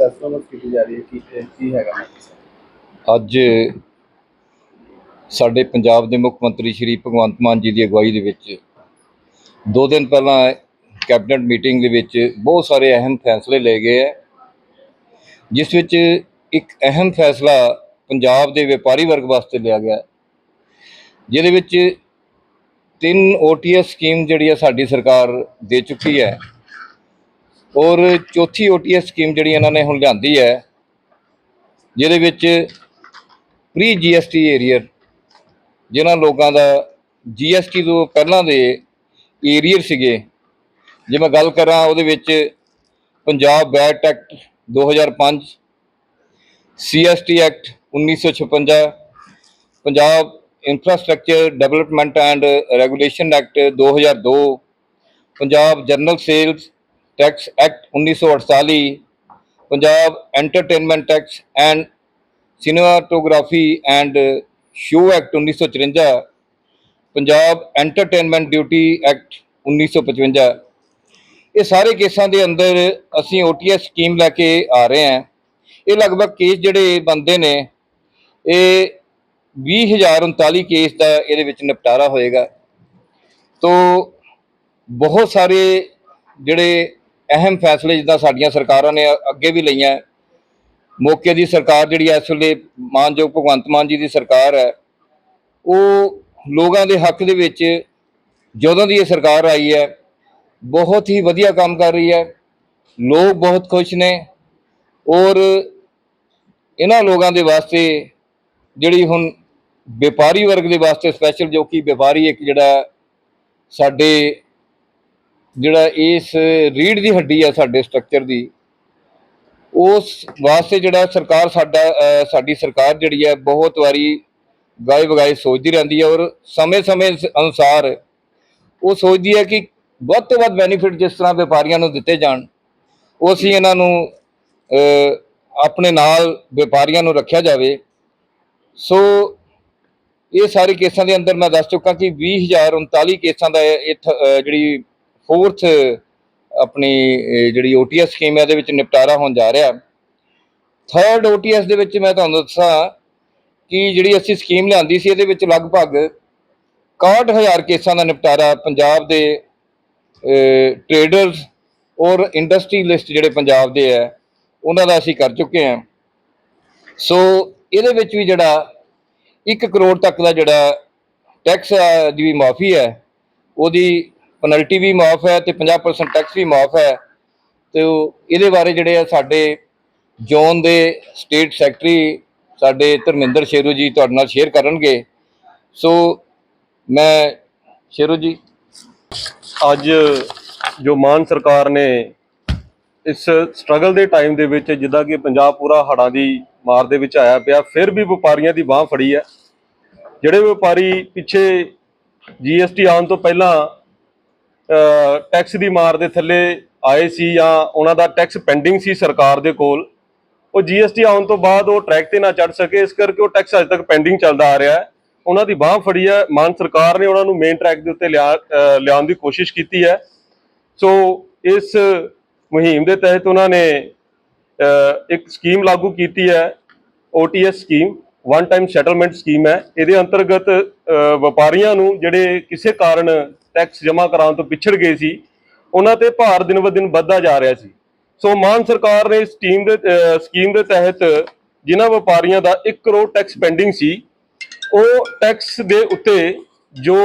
ਬਰਾਮਦ ਕੀਤੀ ਜਾ ਰਹੀ ਹੈ, ਕੀ ਇਹ ਕੀ ਹੈਗਾ ਅੱਜ ਸਾਡੇ ਪੰਜਾਬ ਦੇ ਮੁੱਖ ਮੰਤਰੀ ਸ਼੍ਰੀ ਭਗਵੰਤ ਮਾਨ ਜੀ ਦੀ ਅਗਵਾਈ ਦੇ ਵਿੱਚ ਦੋ ਦਿਨ ਪਹਿਲਾਂ ਕੈਬਨਿਟ ਮੀਟਿੰਗ ਦੇ ਵਿੱਚ ਬਹੁਤ ਸਾਰੇ ਅਹਿਮ ਫੈਸਲੇ ਲਏ ਗਏ ਹੈ, ਜਿਸ ਵਿੱਚ ਇੱਕ ਅਹਿਮ ਫੈਸਲਾ ਪੰਜਾਬ ਦੇ ਵਪਾਰੀ ਵਰਗ ਵਾਸਤੇ ਲਿਆ ਗਿਆ ਜਿਹਦੇ ਵਿੱਚ ਤਿੰਨ ਓਟੀਐਸ ਸਕੀਮ ਜਿਹੜੀ ਆ ਸਾਡੀ ਸਰਕਾਰ ਦੇ ਚੁੱਕੀ ਹੈ। ਔਰ ਚੌਥੀ ਓਟੀਐਸ ਸਕੀਮ ਜਿਹੜੀ ਇਹਨਾਂ ਨੇ ਹੁਣ ਲਿਆਂਦੀ ਹੈ, ਜਿਹਦੇ ਵਿੱਚ ਪ੍ਰੀ ਜੀਐਸਟੀ ਏਰੀਅਰ ਜਿਨ੍ਹਾਂ ਲੋਕਾਂ ਦਾ ਜੀਐਸਟੀ ਤੋਂ ਪਹਿਲਾਂ ਦੇ ਏਰੀਅਰ ਸੀਗੇ, ਜੇ ਮੈਂ ਗੱਲ ਕਰਾਂ ਉਹਦੇ ਵਿੱਚ Punjab VAT act 2005 CST act 1956 Punjab infrastructure development and regulation act 2002 Punjab general sales tax act 1948 Punjab entertainment tax and cinematography and show act 1954 Punjab entertainment duty act 1955 ਇਹ ਸਾਰੇ ਕੇਸਾਂ ਦੇ ਅੰਦਰ ਅਸੀਂ ਓਟੀਐਸ ਸਕੀਮ ਲੈ ਕੇ ਆ ਰਹੇ ਹਾਂ। ਇਹ ਲਗਭਗ ਕੇਸ ਜਿਹੜੇ ਬੰਦੇ ਨੇ, ਇਹ 20039 ਕੇਸ ਦਾ ਇਹਦੇ ਵਿੱਚ ਨਿਪਟਾਰਾ ਹੋਏਗਾ। ਤੋ ਬਹੁਤ ਸਾਰੇ ਜਿਹੜੇ ਅਹਿਮ ਫੈਸਲੇ ਜਿੱਦਾਂ ਸਾਡੀਆਂ ਸਰਕਾਰਾਂ ਨੇ ਅੱਗੇ ਵੀ ਲਈਆਂ ਮੌਕੇ ਦੀ ਸਰਕਾਰ ਜਿਹੜੀ ਇਸ ਵੇਲੇ ਮਾਨਯੋਗ ਭਗਵੰਤ ਮਾਨ ਜੀ ਦੀ ਸਰਕਾਰ ਹੈ, ਉਹ ਲੋਕਾਂ ਦੇ ਹੱਕ ਦੇ ਵਿੱਚ ਜਦੋਂ ਦੀ ਇਹ ਸਰਕਾਰ ਆਈ ਹੈ, ਬਹੁਤ ਹੀ ਵਧੀਆ ਕੰਮ ਕਰ ਰਹੀ ਹੈ। ਲੋਕ ਬਹੁਤ ਖੁਸ਼ ਨੇ ਔਰ ਇਹਨਾਂ ਲੋਕਾਂ ਦੇ ਵਾਸਤੇ ਜਿਹੜੀ ਹੁਣ ਵਪਾਰੀ ਵਰਗ ਦੇ ਵਾਸਤੇ ਸਪੈਸ਼ਲ ਜੋ ਕਿ ਵਪਾਰੀ ਇੱਕ ਜਿਹੜਾ ਸਾਡੇ ਜਿਹੜਾ ਇਸ ਰੀੜ ਦੀ ਹੱਡੀ ਆ ਸਾਡੇ ਸਟਰਕਚਰ ਦੀ, ਉਸ ਵਾਸਤੇ ਜਿਹੜਾ ਸਰਕਾਰ ਸਾਡਾ ਸਾਡੀ ਸਰਕਾਰ ਜਿਹੜੀ ਹੈ ਬਹੁਤ ਵਾਰੀ ਗਾਏ ਵਗਾਏ ਸੋਚਦੀ ਰਹਿੰਦੀ ਹੈ ਔਰ ਸਮੇਂ-ਸਮੇਂ ਅਨੁਸਾਰ ਉਹ ਸੋਚਦੀ ਹੈ ਕਿ ਵੱਧ ਤੋਂ ਵੱਧ ਬੈਨੀਫਿਟ ਜਿਸ ਤਰ੍ਹਾਂ ਵਪਾਰੀਆਂ ਨੂੰ ਦਿੱਤੇ ਜਾਣ, ਉਹ ਅਸੀਂ ਇਹਨਾਂ ਨੂੰ ਆਪਣੇ ਨਾਲ ਵਪਾਰੀਆਂ ਨੂੰ ਰੱਖਿਆ ਜਾਵੇ। ਸੋ ਇਹ ਸਾਰੇ ਕੇਸਾਂ ਦੇ ਅੰਦਰ ਮੈਂ ਦੱਸ ਚੁੱਕਾ ਕਿ 20039 ਕੇਸਾਂ ਦਾ ਇਹ ਥ- ਜਿਹੜੀ ਫੋਰਥ ਆਪਣੀ ਇਹ ਜਿਹੜੀ ਓਟੀਐਸ ਸਕੀਮ ਹੈ, ਇਹਦੇ ਵਿੱਚ ਨਿਪਟਾਰਾ ਹੋਣ ਜਾ ਰਿਹਾ। ਥਰਡ ਓਟੀਐਸ ਦੇ ਵਿੱਚ ਮੈਂ ਤੁਹਾਨੂੰ ਦੱਸਾਂ ਕਿ ਜਿਹੜੀ ਅਸੀਂ ਸਕੀਮ ਲਿਆਂਦੀ ਸੀ, ਇਹਦੇ ਵਿੱਚ ਲਗਭਗ 61000 ਕੇਸਾਂ ਦਾ ਨਿਪਟਾਰਾ ਪੰਜਾਬ ਦੇ ਟ੍ਰੇਡਰਸ ਔਰ ਇੰਡਸਟਰੀ ਲਿਸਟ ਜਿਹੜੇ ਪੰਜਾਬ ਦੇ ਹੈ, ਉਹਨਾਂ ਦਾ ਅਸੀਂ ਕਰ ਚੁੱਕੇ ਹਾਂ। ਸੋ ਇਹਦੇ ਵਿੱਚ ਵੀ ਜਿਹੜਾ 1 ਕਰੋੜ ਤੱਕ ਦਾ ਜਿਹੜਾ ਟੈਕਸ ਦੀ ਵੀ ਮਾਫੀ ਹੈ, ਉਹਦੀ ਪੈਨਲਟੀ ਵੀ ਮਾਫ ਹੈ ਤੇ 50% ਟੈਕਸ ਵੀ ਮਾਫ ਹੈ। ਤੇ ਉਹ- ਇਹਦੇ ਬਾਰੇ ਜਿਹੜੇ ਆ ਸਾਡੇ ਜ਼ੋਨ ਦੇ ਸਟੇਟ ਸੈਕਟਰੀ ਸਾਡੇ ਧਰਮਿੰਦਰ ਸ਼ੇਰੂ ਜੀ ਤੁਹਾਡੇ ਨਾਲ ਸ਼ੇਅਰ ਕਰਨਗੇ। ਸੋ ਮੈਂ ਸ਼ੇਰੂ ਜੀ। ਅੱਜ ਜੋ ਮਾਨ ਸਰਕਾਰ ਨੇ ਇਸ ਸਟਰਗਲ ਦੇ ਟਾਈਮ ਦੇ ਵਿੱਚ ਜਿੱਦਾਂ ਕਿ ਪੰਜਾਬ ਪੂਰਾ ਹੜ੍ਹਾਂ ਦੀ ਮਾਰ ਦੇ ਵਿੱਚ ਆਇਆ ਪਿਆ, ਫਿਰ ਵੀ ਵਪਾਰੀਆਂ ਦੀ ਬਾਹ ਫੜੀ ਹੈ। ਜਿਹੜੇ ਵਪਾਰੀ ਪਿੱਛੇ ਜੀਐਸਟੀ ਆਉਣ ਤੋਂ ਪਹਿਲਾਂ ਟੈਕਸ ਦੀ ਮਾਰ ਦੇ ਥੱਲੇ ਆਏ ਸੀ ਜਾਂ ਉਹਨਾਂ ਦਾ ਟੈਕਸ ਪੈਂਡਿੰਗ ਸੀ ਸਰਕਾਰ ਦੇ ਕੋਲ, ਉਹ ਜੀਐਸਟੀ ਆਉਣ ਤੋਂ ਬਾਅਦ ਉਹ ਟਰੈਕ ਤੇ ਨਾ ਚੜ ਸਕੇ, ਇਸ ਕਰਕੇ ਉਹ ਟੈਕਸ ਅਜੇ ਤੱਕ ਪੈਂਡਿੰਗ ਚੱਲਦਾ ਆ ਰਿਹਾ ਹੈ। ਉਹਨਾਂ ਦੀ ਬਾਹ ਫੜੀ ਹੈ, ਮਾਨ ਸਰਕਾਰ ਨੇ ਉਹਨਾਂ ਨੂੰ ਮੇਨ ਟਰੈਕ ਦੇ ਉੱਤੇ ਲਿਆ ਲਿਆਉਣ ਦੀ ਕੋਸ਼ਿਸ਼ ਕੀਤੀ ਹੈ। ਸੋ ਇਸ ਮੁਹਿੰਮ ਦੇ ਤਹਿਤ ਉਹਨਾਂ ਨੇ ਇੱਕ ਸਕੀਮ ਲਾਗੂ ਕੀਤੀ ਹੈ OTS scheme one time settlement scheme ਹੈ। ਇਹਦੇ ਅੰਤਰਗਤ ਵਪਾਰੀਆਂ ਨੂੰ ਜਿਹੜੇ ਕਿਸੇ ਕਾਰਨ ਟੈਕਸ ਜਮ੍ਹਾਂ ਕਰਾਉਣ ਤੋਂ ਪਿਛੜ ਗਏ ਸੀ, ਉਹਨਾਂ ਤੇ ਭਾਰ ਦਿਨ ਬ ਦਿਨ ਵੱਧਦਾ ਜਾ ਰਿਹਾ ਸੀ। ਸੋ ਮਾਨ ਸਰਕਾਰ ਨੇ ਇਸ ਟੀਮ ਦੇ ਸਕੀਮ ਦੇ ਤਹਿਤ ਜਿਨ੍ਹਾਂ ਵਪਾਰੀਆਂ ਦਾ 1 ਕਰੋੜ ਟੈਕਸ ਪੈਂਡਿੰਗ ਸੀ, ਉਹ ਟੈਕਸ ਦੇ ਉੱਤੇ ਜੋ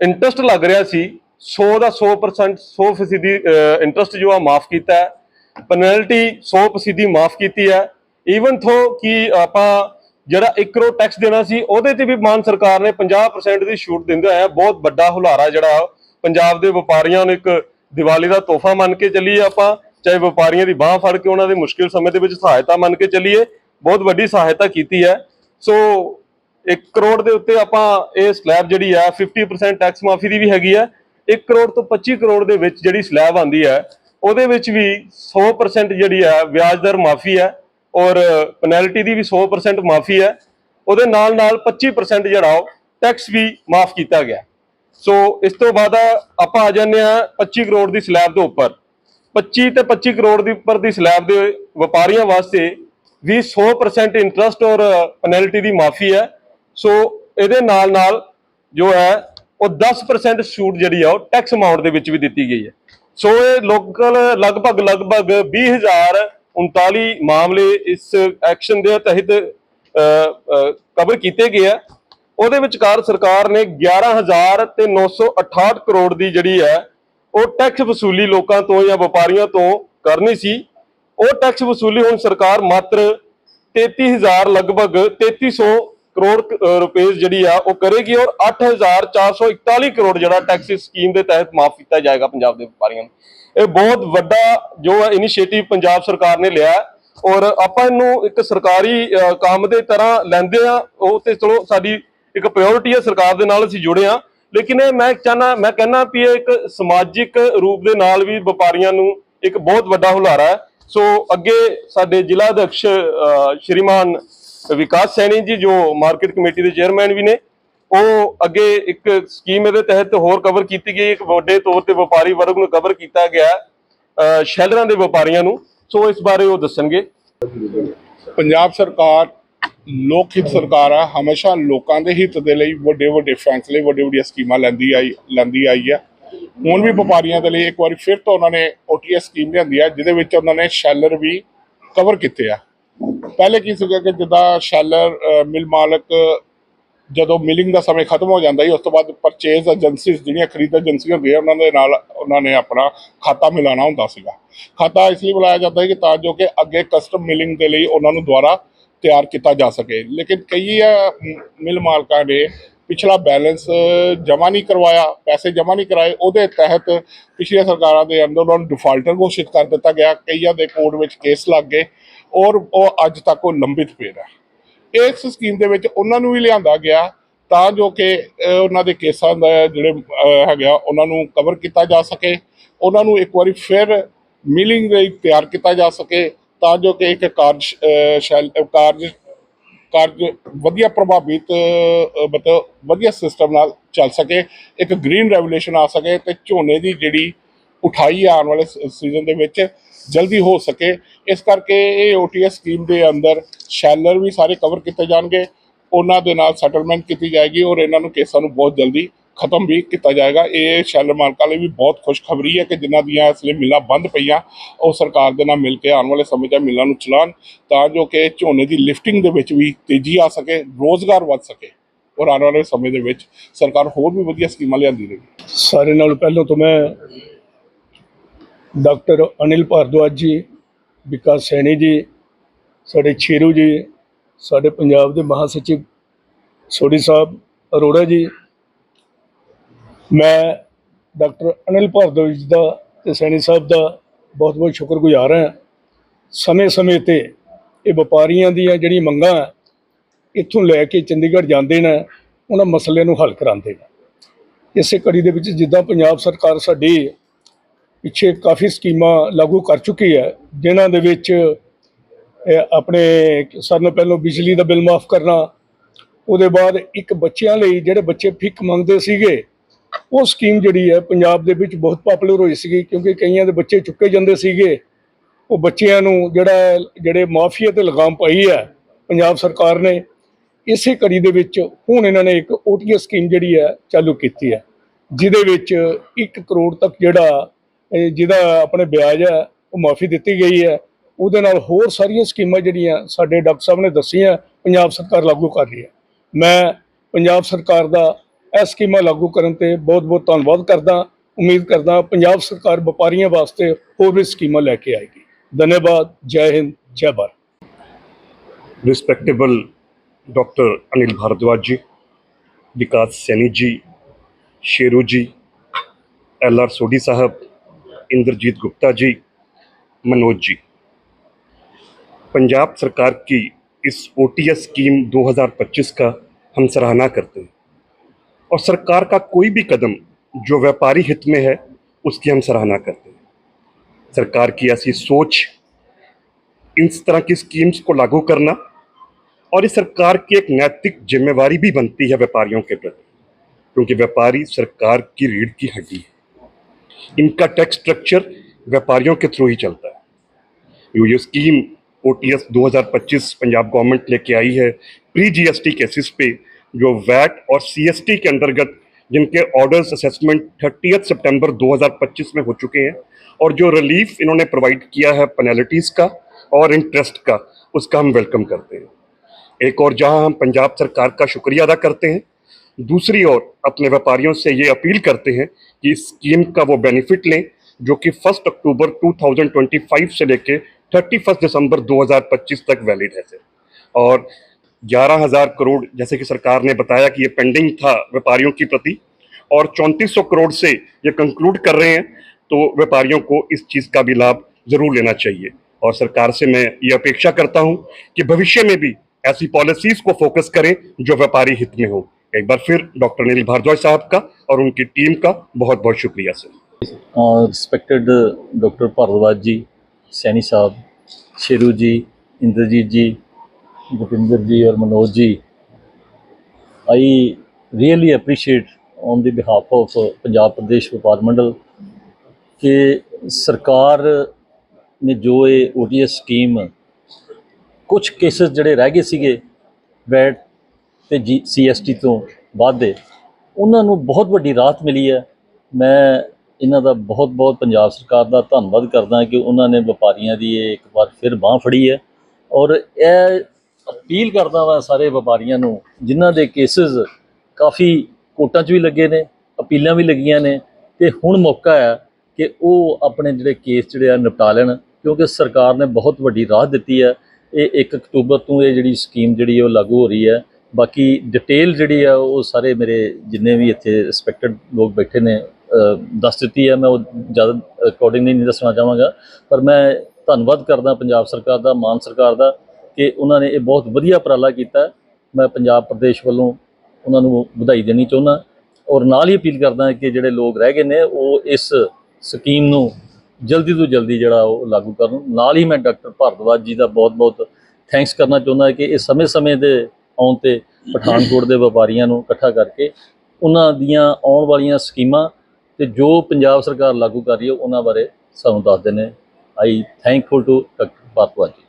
ਇੰਟਰਸਟ ਲੱਗ ਰਿਹਾ ਸੀ 100 ਦਾ 100% 100 ਫੀਸਦੀ ਇੰਟਰਸਟ ਜੋ ਆ ਮਾਫ ਕੀਤਾ ਹੈ। ਪੈਨਲਟੀ 100 ਫੀਸਦੀ ਮਾਫ ਕੀਤੀ ਹੈ। ਈਵਨ ਥੋ ਕਿ ਆਪਾਂ ਜਿਹੜਾ 1 ਕਰੋੜ ਟੈਕਸ ਦੇਣਾ ਸੀ, ਉਹਦੇ ਤੇ ਵੀ ਮਾਨ ਸਰਕਾਰ ਨੇ 50% ਦੀ ਛੂਟ ਦਿੰਦੇ ਹੈ ਬਹੁਤ ਵੱਡਾ ਹੁਲਾਰਾ ਜਿਹੜਾ ਪੰਜਾਬ ਦੇ ਵਪਾਰੀਆਂ ਨੂੰ ਇੱਕ ਦੀਵਾਲੀ ਦਾ ਤੋਹਫਾ ਮੰਨ ਕੇ ਚੱਲੀਏ ਆਪਾਂ, ਚਾਹੇ ਵਪਾਰੀਆਂ ਦੀ ਬਾਹ ਫੜ ਕੇ ਉਹਨਾਂ ਦੇ ਮੁਸ਼ਕਿਲ ਸਮੇਂ ਦੇ ਵਿੱਚ ਸਹਾਇਤਾ ਮੰਨ ਕੇ ਚੱਲੀਏ, ਬਹੁਤ ਵੱਡੀ ਸਹਾਇਤਾ ਕੀਤੀ ਹੈ। ਸੋ 1 ਕਰੋੜ ਦੇ ਉੱਤੇ ਆਪਾਂ ਇਹ ਸਲੈਬ ਜਿਹੜੀ ਹੈ 50% ਟੈਕਸ ਮਾਫੀ ਦੀ ਵੀ ਹੈਗੀ ਹੈ। 1 ਕਰੋੜ ਤੋਂ 25 ਕਰੋੜ ਦੇ ਵਿੱਚ ਜਿਹੜੀ ਸਲੈਬ ਆਂਦੀ ਹੈ, ਉਹਦੇ ਵਿੱਚ ਵੀ 100% ਜਿਹੜੀ ਹੈ, ਵਿਆਜ ਦਰ ਮਾਫੀ ਹੈ। ਔਰ ਪੈਨਲਟੀ ਦੀ ਵੀ 100% ਮਾਫੀ ਹੈ, ਉਹਦੇ ਨਾਲ ਨਾਲ 25% ਜਿਹੜਾ ਉਹ ਟੈਕਸ ਵੀ ਮਾਫ ਕੀਤਾ ਗਿਆ। ਸੋ ਇਸ ਤੋਂ ਬਾਅਦ ਆਪਾਂ ਆ ਜਾਂਦੇ ਆ 25 ਕਰੋੜ ਦੀ ਸਲੈਬ ਦੇ ਉੱਪਰ। 25 ਤੇ 25 ਕਰੋੜ ਦੀ ਉੱਪਰ ਦੀ ਸਲੈਬ ਦੇ ਵਪਾਰੀਆਂ ਵਾਸਤੇ ਵੀ 100% ਇੰਟਰਸਟ ਔਰ ਪੈਨਲਟੀ ਦੀ ਮਾਫੀ ਹੈ। ਸੋ ਇਹਦੇ ਨਾਲ ਨਾਲ ਜੋ ਹੈ, ਉਹ 10% ਛੂਟ ਜਿਹੜੀ ਆ, ਉਹ ਟੈਕਸ ਅਮਾਉਂਟ ਦੇ ਵਿੱਚ ਵੀ ਦਿੱਤੀ ਗਈ ਹੈ। ਸੋ ਇਹ ਲੋਕਲ ਲਗਭਗ ਲਗਭਗ 20039 ਮਾਮਲੇ ਇਸ ਐਕਸ਼ਨ ਦੇ ਤਹਿਤ ਕਵਰ ਕੀਤੇ ਗਏ ਆ। ਉਹਦੇ ਵਿਚਕਾਰ ਸਰਕਾਰ ਨੇ 11000 ਤੇ 968 ਕਰੋੜ ਦੀ ਜਿਹੜੀ ਹੈ, ਉਹ ਟੈਕਸ ਵਸੂਲੀ ਲੋਕਾਂ ਤੋਂ ਜਾਂ ਵਪਾਰੀਆਂ ਤੋਂ ਕਰਨੀ ਸੀ। ਉਹ ਟੈਕਸ ਵਸੂਲੀ ਹੁਣ ਸਰਕਾਰ ਮਾਤਰ 33000 ਲਗਭਗ 3300 ਕਰੋੜ ਰੁਪਏ ਜਿਹੜੀ ਆ, ਉਹ ਕਰੇਗੀ ਔਰ 8441 ਕਰੋੜ ਜਿਹੜਾ ਟੈਕਸ ਸਕੀਮ ਦੇ ਤਹਿਤ ਮਾਫ ਕੀਤਾ ਜਾਏਗਾ ਪੰਜਾਬ ਦੇ ਵਪਾਰੀਆਂ ਨੂੰ। ਇਹ ਬਹੁਤ ਵੱਡਾ ਜੋ ਇਨੀਸ਼ੀਏਟਿਵ ਪੰਜਾਬ ਸਰਕਾਰ ਨੇ ਲਿਆ ਔਰ ਆਪਾਂ ਇਹਨੂੰ ਇੱਕ ਸਰਕਾਰੀ ਕੰਮ ਦੇ ਤਰ੍ਹਾਂ ਲੈਂਦੇ ਆ ਉਹ ਤੇ ਚਲੋ ਸਾਡੀ ਇੱਕ ਪ੍ਰਾਇੋਰਟੀ ਹੈ ਸਰਕਾਰ ਦੇ ਨਾਲ ਅਸੀਂ ਜੁੜੇ ਆ ਲੇਕਿਨ ਇਹ ਮੈਂ ਚਾਹਨਾ, ਮੈਂ ਕਹਿੰਨਾ ਵੀ ਇਹ ਇੱਕ ਸਮਾਜਿਕ ਰੂਪ ਦੇ ਨਾਲ ਵੀ ਵਪਾਰੀਆਂ ਨੂੰ ਇੱਕ ਬਹੁਤ ਵੱਡਾ ਹੁਲਾਰਾ ਹੈ। ਸੋ ਅੱਗੇ ਸਾਡੇ ਜ਼ਿਲ੍ਹਾ ਅਧਿਕਸ਼ ਸ਼੍ਰੀਮਾਨ ਵਿਕਾਸ ਸੈਣੀ ਜੀ, ਜੋ ਮਾਰਕੀਟ ਕਮੇਟੀ ਦੇ ਚੇਅਰਮੈਨ ਵੀ ਨੇ, ਉਹ ਅੱਗੇ ਇੱਕ ਸਕੀਮ ਇਹਦੇ ਤਹਿਤ ਹੋਰ ਕਵਰ ਕੀਤੀ ਗਈ ਇੱਕ ਵੱਡੇ ਤੌਰ ਤੇ ਵਪਾਰੀ ਵਰਗ ਨੂੰ ਕਵਰ ਕੀਤਾ ਗਿਆ ਸ਼ੈਲਰਾਂ ਦੇ ਵਪਾਰੀਆਂ ਨੂੰ। ਸੋ ਇਸ ਬਾਰੇ ਉਹ ਦੱਸਣਗੇ। ਪੰਜਾਬ ਸਰਕਾਰ, ਲੋਕ ਹਿੱਤ ਸਰਕਾਰ ਆ, ਹਮੇਸ਼ਾ ਲੋਕਾਂ ਦੇ ਹਿੱਤ ਦੇ ਲਈ ਵੱਡੇ ਵੱਡੇ ਫੈਸਲੇ ਵੱਡੇ ਵੱਡੀਆਂ ਸਕੀਮਾਂ ਲੈਂਦੀ ਆਈ ਲੈਂਦੀ ਆਈ ਆ। ਹੁਣ ਵੀ ਵਪਾਰੀਆਂ ਦੇ ਲਈ ਇੱਕ ਵਾਰੀ ਫਿਰ ਤੋਂ ਉਹਨਾਂ ਨੇ ਓਟੀਐਸ ਸਕੀਮ ਲਿਆਂਦੀ ਆ, ਜਿਹਦੇ ਵਿੱਚ ਉਹਨਾਂ ਨੇ ਸ਼ੈਲਰ ਵੀ ਕਵਰ ਕੀਤੇ ਆ। ਪਹਿਲੇ ਕੀ ਸੀਗਾ ਕਿ ਜਿੱਦਾਂ ਸ਼ੈਲਰ ਮਿਲ ਮਾਲਕ ਜਦੋਂ ਮਿਲਿੰਗ ਦਾ ਸਮੇਂ ਖਤਮ ਹੋ ਜਾਂਦਾ ਸੀ ਉਸ ਤੋਂ ਬਾਅਦ ਪਰਚੇਜ਼ ਏਜੰਸੀਜ਼ ਜਿਹੜੀਆਂ ਖਰੀਦ ਏਜੰਸੀਆਂ ਹੁੰਦੀਆਂ ਉਹਨਾਂ ਦੇ ਨਾਲ ਉਹਨਾਂ ਨੇ ਆਪਣਾ ਖਾਤਾ ਮਿਲਾਣਾ ਹੁੰਦਾ ਸੀਗਾ। ਖਾਤਾ ਇਸ ਲਈ ਬੁਲਾਇਆ ਜਾਂਦਾ ਹੈ ਕਿ ਤਾਂ ਜੋ ਕਿ ਅੱਗੇ ਕਸਟਮ ਮਿਲਿੰਗ ਦੇ ਲਈ ਉਹਨਾਂ ਨੂੰ ਦੁਬਾਰਾ ਤਿਆਰ ਕੀਤਾ ਜਾ ਸਕੇ। ਲੇਕਿਨ ਕਈ ਅ, ਮਿਲ ਮਾਲਕਾਂ ਨੇ ਪਿਛਲਾ ਬੈਲੈਂਸ ਜਮ੍ਹਾਂ ਨਹੀਂ ਕਰਵਾਇਆ ਪੈਸੇ ਜਮ੍ਹਾਂ ਨਹੀਂ ਕਰਾਏ ਉਹਦੇ ਤਹਿਤ ਪਿਛਲੀਆਂ ਸਰਕਾਰਾਂ ਦੇ ਅੰਦਰ ਉਹਨਾਂ ਨੂੰ ਡਿਫਾਲਟਰ ਘੋਸ਼ਿਤ ਕਰ ਦਿੱਤਾ ਗਿਆ। ਕਈਆਂ ਦੇ ਕੋਰਟ ਵਿੱਚ ਕੇਸ ਲੱਗ ਗਏ। ਔਰ ਉਹ ਅੱਜ ਤੱਕ ਉਹ ਲੰਬਿਤ ਪਏ ਹੈ। ਇਸ ਸਕੀਮ ਦੇ ਵਿੱਚ ਉਹਨਾਂ ਨੂੰ ਵੀ ਲਿਆਂਦਾ ਗਿਆ ਤਾਂ ਜੋ ਕਿ ਉਹਨਾਂ ਦੇ ਕੇਸਾਂ ਦਾ ਜਿਹੜੇ ਅਹ, ਹੈਗਾ ਉਹਨਾਂ ਨੂੰ ਕਵਰ ਕੀਤਾ ਜਾ ਸਕੇ। ਉਹਨਾਂ ਨੂੰ ਇੱਕ ਵਾਰੀ ਫਿਰ ਮਿਲਿੰਗ ਲਈ ਤਿਆਰ ਕੀਤਾ ਜਾ ਸਕੇ ਤਾਂ ਜੋ ਕਿ ਇੱਕ ਕਾਰਜ ਸ਼ੈਲ ਕਾਰਜ ਕਾਰਜ ਵਧੀਆ ਪ੍ਰਭਾਵਿਤ ਮਤਲਬ ਵਧੀਆ ਸਿਸਟਮ ਨਾਲ ਚੱਲ ਸਕੇ। ਇੱਕ ਗ੍ਰੀਨ ਰੈਵੋਲੂਸ਼ਨ ਆ ਸਕੇ ਤੇ ਝੋਨੇ ਦੀ ਜਿਹੜੀ ਉਠਾਈ ਆਉਣ ਵਾਲੇ ਸੀਜ਼ਨ ਦੇ ਵਿੱਚ ਜਲਦੀ ਹੋ ਸਕੇ। ਇਸ ਕਰਕੇ ਇਹ ਓਟੀਐਸ ਸਕੀਮ ਦੇ ਅੰਦਰ ਸ਼ੈਲਰ ਵੀ ਸਾਰੇ ਕਵਰ ਕੀਤੇ ਜਾਣਗੇ। ਉਹਨਾਂ ਦੇ ਨਾਲ ਸੈਟਲਮੈਂਟ ਕੀਤੀ ਜਾਏਗੀ ਔਰ ਇਹਨਾਂ ਨੂੰ ਕੇਸਾਂ ਨੂੰ ਬਹੁਤ ਜਲਦੀ ਖਤਮ ਵੀ ਕੀਤਾ ਜਾਏਗਾ। ਇਹ ਸ਼ੈਲਰ ਮਾਲਕਾਂ ਲਈ ਵੀ ਬਹੁਤ ਖੁਸ਼ਖਬਰੀ ਹੈ ਕਿ ਜਿਨ੍ਹਾਂ ਦੀਆਂ ਇਸ ਲਈ ਮਿਲਾਂ ਬੰਦ ਪਈਆਂ, ਉਹ ਸਰਕਾਰ ਦੇ ਨਾਲ ਮਿਲ ਕੇ ਆਉਣ ਵਾਲੇ ਸਮੇਂ 'ਚ ਮਿਲਾਂ ਨੂੰ ਚਲਾਉਣ ਤਾਂ ਜੋ ਕਿ ਝੋਨੇ ਦੀ ਲਿਫਟਿੰਗ ਦੇ ਵਿੱਚ ਵੀ ਤੇਜ਼ੀ ਆ ਸਕੇ, ਰੋਜ਼ਗਾਰ ਵੱਧ ਸਕੇ ਔਰ ਆਉਣ ਵਾਲੇ ਸਮੇਂ ਦੇ ਵਿੱਚ ਸਰਕਾਰ ਹੋਰ ਵੀ ਵਧੀਆ ਸਕੀਮਾਂ ਲਿਆਂਦੀ ਰਹੇਗੀ। ਸਾਰੇ ਨਾਲ ਪਹਿਲਾਂ ਤੋਂ ਮੈਂ ਡਾਕਟਰ ਅਨਿਲ ਭਾਰਦਵਾਜ ਜੀ, ਵਿਕਾਸ ਸੈਣੀ ਜੀ, ਸਾਡੇ ਛੇਰੂ ਜੀ, ਸਾਡੇ ਪੰਜਾਬ ਦੇ ਮਹਾਸਚਿਵ ਸੋਢੀ ਸਾਹਿਬ ਅਰੋੜਾ ਜੀ, ਮੈਂ ਡਾਕਟਰ ਅਨਿਲ ਭਾਰਦਵਾਜ ਜੀ ਦਾ ਤੇ ਸੈਣੀ ਸਾਹਿਬ ਦਾ ਬਹੁਤ ਬਹੁਤ ਸ਼ੁਕਰਗੁਜ਼ਾਰ ਹਾਂ। ਸਮੇਂ-ਸਮੇਂ ਤੇ ਇਹ ਵਪਾਰੀਆਂ ਦੀਆਂ ਜਿਹੜੀਆਂ ਮੰਗਾਂ ਇੱਥੋਂ ਲੈ ਕੇ ਚੰਡੀਗੜ੍ਹ ਜਾਂਦੇ ਨੇ, ਉਹਨਾਂ ਮਸਲਿਆਂ ਨੂੰ ਹੱਲ ਕਰਾਉਂਦੇ ਨੇ। ਇਸੇ ਕੜੀ ਦੇ ਵਿੱਚ ਜਿੱਦਾਂ ਪੰਜਾਬ ਸਰਕਾਰ ਸਾਡੀ ਪਿੱਛੇ ਕਾਫੀ ਸਕੀਮਾਂ ਲਾਗੂ ਕਰ ਚੁੱਕੀ ਹੈ, ਜਿਨ੍ਹਾਂ ਦੇ ਵਿੱਚ, ਇਹ ਆਪਣੇ ਸਾਨੂੰ ਪਹਿਲਾਂ ਬਿਜਲੀ ਦਾ ਬਿੱਲ ਮਾਫ ਕਰਨਾ, ਉਹਦੇ ਬਾਅਦ ਇੱਕ ਬੱਚਿਆਂ ਲਈ ਜਿਹੜੇ ਬੱਚੇ ਫਿੱਕ ਮੰਗਦੇ ਸੀਗੇ, ਉਹ ਸਕੀਮ ਜਿਹੜੀ ਹੈ ਪੰਜਾਬ ਦੇ ਵਿੱਚ ਬਹੁਤ ਪਪੂਲਰ ਹੋਈ ਸੀਗੀ, ਕਿਉਂਕਿ ਕਈਆਂ ਦੇ ਬੱਚੇ ਚੁੱਕੇ ਜਾਂਦੇ ਸੀਗੇ। ਉਹ ਬੱਚਿਆਂ ਨੂੰ ਜਿਹੜਾ ਜਿਹੜੇ ਮਾਫੀਆ ਤੇ ਲਗਾਮ ਪਾਈ ਹੈ, ਪੰਜਾਬ ਸਰਕਾਰ ਨੇ, ਇਸੇ ਕੜੀ ਦੇ ਵਿੱਚ ਹੁਣ ਇਹਨਾਂ ਨੇ ਇੱਕ ਓਟੀਐਸ ਸਕੀਮ ਜਿਹੜੀ ਹੈ ਚਾਲੂ ਕੀਤੀ ਹੈ, ਜਿਹਦੇ ਵਿੱਚ 1 ਕਰੋੜ ਤੱਕ ਜਿਹੜਾ ਜਿਹਦਾ ਆਪਣੇ ਵਿਆਜ ਹੈ, ਉਹ ਮਾਫੀ ਦਿੱਤੀ ਗਈ ਹੈ। ਉਹਦੇ ਨਾਲ ਹੋਰ ਸਾਰੀਆਂ ਸਕੀਮਾਂ ਜਿਹੜੀਆਂ ਸਾਡੇ ਡਾਕਟਰ ਸਾਹਿਬ ਨੇ ਦੱਸੀਆਂ, ਪੰਜਾਬ ਸਰਕਾਰ ਲਾਗੂ ਕਰ ਰਹੀ ਹੈ। ਮੈਂ ਪੰਜਾਬ ਸਰਕਾਰ ਦਾ ਇਹ ਸਕੀਮਾਂ ਲਾਗੂ ਕਰਨ ਤੇ ਬਹੁਤ-ਬਹੁਤ ਧੰਨਵਾਦ ਕਰਦਾ, ਉਮੀਦ ਕਰਦਾ ਪੰਜਾਬ ਸਰਕਾਰ ਵਪਾਰੀਆਂ ਵਾਸਤੇ ਹੋਰ ਵੀ ਸਕੀਮਾਂ ਲੈ ਕੇ ਆਏਗੀ। ਧੰਨਵਾਦ, ਜੈ ਹਿੰਦ, ਜੈ Bharat. Respectable doctor Anil Bhardwaj ji Vikas Saini ji Sheru ji L R Sodhi Sahib Inderjit Gupta ji, Manoj ji. Punjab सरकार की इस ओटीएस स्कीम 2025 का हम सराहना करते हैं और सरकार का कोई भी कदम जो व्यापारी हित में है उसकी हम सराहना करते हैं। सरकार की ऐसी सोच इस तरह की स्कीम्स को लागू करना और इस सरकार की एक नैतिक जिम्मेवारी भी बनती है व्यापारियों के प्रति क्योंकि व्यापारी सरकार की रीढ़ की हड्डी है। इनका टैक्स स्ट्रक्चर व्यापारियों के थ्रू ही चलता है। ये स्कीम ओ टी एस दो हज़ार पच्चीस पंजाब गवर्नमेंट लेके आई है pre G S T cases पे, जो वैट और सी एस टी के अंतर्गत जिनके ऑर्डर्स असेसमेंट थर्टीथ सितंबर 2025 में हो चुके हैं, और जो रिलीफ इन्होंने प्रोवाइड किया है पेनल्टीज का और इंटरेस्ट का, उसका हम वेलकम करते हैं। एक और जहाँ हम पंजाब सरकार का शुक्रिया अदा करते हैं दूसरी ओर अपने व्यापारियों से ये अपील करते हैं कि इस स्कीम का वो बेनिफिट लें, जो कि फ़र्स्ट अक्टूबर 2025 से लेके 31 दिसंबर 2025 तक वैलिड है सर और ग्यारह हज़ार करोड़, जैसे कि सरकार ने बताया कि ये पेंडिंग था व्यापारियों की प्रति, और चौंतीस करोड़ से ये कंक्लूड कर रहे हैं तो व्यापारियों को इस चीज़ का भी लाभ ज़रूर लेना चाहिए। और सरकार से मैं ये अपेक्षा करता हूँ कि भविष्य में भी ऐसी पॉलिसीज़ को फोकस करें जो व्यापारी हित में हो। एक बार फिर डॉक्टर अनिल भारद्वाज साहब का और उनकी टीम का बहुत बहुत शुक्रिया सर ਰਿਸਪੈਕਟਡ ਡਾਕਟਰ ਭਾਰਦਵਾਜ ਜੀ ਸੈਣੀ ਸਾਹਿਬ ਸ਼ੇਰੂ ਜੀ ਇੰਦਰਜੀਤ ਜੀ ਭੁਪਿੰਦਰ ਜੀ ਔਰ Manoj ji I really appreciate on the behalf of Punjab Pradesh Vyapar Mandal ਕਿ ਸਰਕਾਰ ਨੇ ਜੋ ਇਹ ਓਟੀਐਸ ਸਕੀਮ ਕੁਝ ਕੇਸਸ ਜਿਹੜੇ ਰਹਿ ਗਏ ਸੀਗੇ ਵੈਟ ਤੇ ਜੀ ਸੀਐਸਟੀ ਤੋਂ ਬਾਅਦ ਉਹਨਾਂ ਨੂੰ ਬਹੁਤ ਵੱਡੀ ਰਾਹਤ ਮਿਲੀ ਹੈ। ਮੈਂ ਇਹਨਾਂ ਦਾ ਬਹੁਤ ਬਹੁਤ ਪੰਜਾਬ ਸਰਕਾਰ ਦਾ ਧੰਨਵਾਦ ਕਰਦਾ ਕਿ ਉਹਨਾਂ ਨੇ ਵਪਾਰੀਆਂ ਦੀ ਇਹ ਇੱਕ ਵਾਰ ਫਿਰ ਬਾਹ ਫੜੀ ਹੈ। ਔਰ ਇਹ ਅਪੀਲ ਕਰਦਾ ਵਾਂ ਸਾਰੇ ਵਪਾਰੀਆਂ ਨੂੰ, ਜਿਨ੍ਹਾਂ ਦੇ ਕੇਸਸ ਕਾਫੀ ਕੋਟਾਂ 'ਚ ਵੀ ਲੱਗੇ ਨੇ, ਅਪੀਲਾਂ ਵੀ ਲੱਗੀਆਂ ਨੇ ਤੇ ਹੁਣ ਮੌਕਾ ਹੈ ਕਿ ਉਹ ਆਪਣੇ ਜਿਹੜੇ ਕੇਸ ਜਿਹੜੇ ਆ ਨਿਪਟਾ ਲੈਣ, ਕਿਉਂਕਿ ਸਰਕਾਰ ਨੇ ਬਹੁਤ ਵੱਡੀ ਰਾਹਤ ਦਿੱਤੀ ਹੈ। ਇਹ 1 ਅਕਤੂਬਰ ਤੋਂ ਇਹ ਜਿਹੜੀ ਸਕੀਮ ਜਿਹੜੀ ਉਹ ਲਾਗੂ ਹੋ ਰਹੀ ਹੈ। ਬਾਕੀ ਡਿਟੇਲ ਜਿਹੜੀ ਆ, ਉਹ ਸਾਰੇ ਮੇਰੇ ਜਿੰਨੇ ਵੀ ਇੱਥੇ ਰਿਸਪੈਕਟਡ ਲੋਕ ਬੈਠੇ ਨੇ ਦੱਸ ਦਿੱਤੀ ਹੈ ਮੈਂ ਉਹ ਜ਼ਿਆਦਾ ਅਕੋਰਡਿੰਗਲੀ ਨਹੀਂ ਦੱਸਣਾ ਚਾਹਾਂਗਾ। ਪਰ ਮੈਂ ਧੰਨਵਾਦ ਕਰਦਾ ਪੰਜਾਬ ਸਰਕਾਰ ਦਾ, ਮਾਨ ਸਰਕਾਰ ਦਾ, ਕਿ ਉਹਨਾਂ ਨੇ ਇਹ ਬਹੁਤ ਵਧੀਆ ਉਪਰਾਲਾ ਕੀਤਾ। ਮੈਂ ਪੰਜਾਬ ਪ੍ਰਦੇਸ਼ ਵੱਲੋਂ ਉਹਨਾਂ ਨੂੰ ਵਧਾਈ ਦੇਣੀ ਚਾਹੁੰਦਾ ਔਰ ਨਾਲ ਹੀ ਅਪੀਲ ਕਰਦਾ ਕਿ ਜਿਹੜੇ ਲੋਕ ਰਹਿ ਗਏ ਨੇ, ਉਹ ਇਸ ਸਕੀਮ ਨੂੰ ਜਲਦੀ ਤੋਂ ਜਲਦੀ ਜਿਹੜਾ ਉਹ ਲਾਗੂ ਕਰਨ। ਨਾਲ ਹੀ ਮੈਂ ਡਾਕਟਰ ਭਾਰਦਵਾਜ ਜੀ ਦਾ ਬਹੁਤ-ਬਹੁਤ ਥੈਂਕਸ ਕਰਨਾ ਚਾਹੁੰਦਾ ਕਿ ਇਹ ਸਮੇਂ-ਸਮੇਂ ਦੇ ਆਉਣ ਤੇ ਪਠਾਨਕੋਟ ਦੇ ਵਪਾਰੀਆਂ ਨੂੰ ਇਕੱਠਾ ਕਰਕੇ ਉਹਨਾਂ ਦੀਆਂ ਆਉਣ ਵਾਲੀਆਂ ਸਕੀਮਾਂ ਤੇ ਜੋ ਪੰਜਾਬ ਸਰਕਾਰ ਲਾਗੂ ਕਰ ਰਹੀ ਹੈ, ਉਹਨਾਂ ਬਾਰੇ ਸਾਨੂੰ ਦੱਸਦੇ ਨੇ। I thankful to doctor Bhardwaj ji.